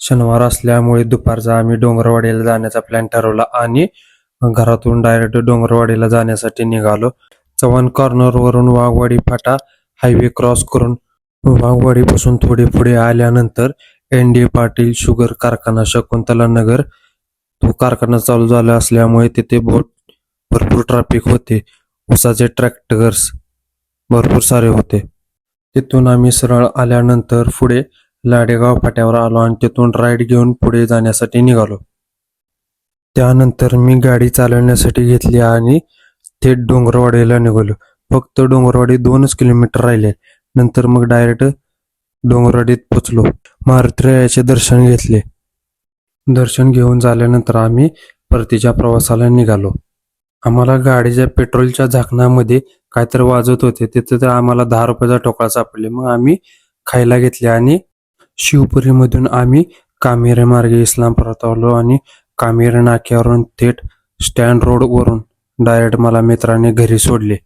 शनिवार असल्यामुळे दुपारचा आम्ही डोंगरवाडीला जाण्याचा प्लॅन ठरवला आणि घरातून डायरेक्ट डोंगरवाडीला जाण्यासाठी निघालो. चव्हाण कॉर्नरवरून वाघवाडी फाटा हायवे क्रॉस करून वाघवाडीपासून थोडे पुढे आल्यानंतर एन डी पाटील शुगर कारखाना शकुंतला नगर तो कारखाना चालू झाला असल्यामुळे तिथे बहुत भरपूर ट्रॅफिक होते. उसाचे ट्रॅक्टर्स भरपूर सारे होते. तिथून आम्ही सरळ आल्यानंतर पुढे लाडेगाव फाट्यावर आलो आणि तिथून राईड घेऊन पुढे जाण्यासाठी निघालो. त्यानंतर मी गाडी चालवण्यासाठी घेतली आणि थेट डोंगरवाडीला निघालो. फक्त डोंगरवाडी दोनच किलोमीटर राहिले. नंतर मग डायरेक्ट डोंगरवाडीत पोचलो. मारुतीरायाचे दर्शन घेतले. दर्शन घेऊन झाल्यानंतर आम्ही परतीच्या प्रवासाला निघालो. आम्हाला गाडीच्या पेट्रोलच्या झाकणामध्ये काहीतरी वाजत होते. तिथे तर आम्हाला दहा रुपयाचा टोकळा सापडले. मग आम्ही खायला घेतले आणि शिवपुरीमधून आम्ही कामेरे मार्गे इस्लामपुरात आलो आणि कामेरे नाक्यावरून थेट स्टँड रोडवरून डायरेक्ट मला मित्राने घरी सोडले.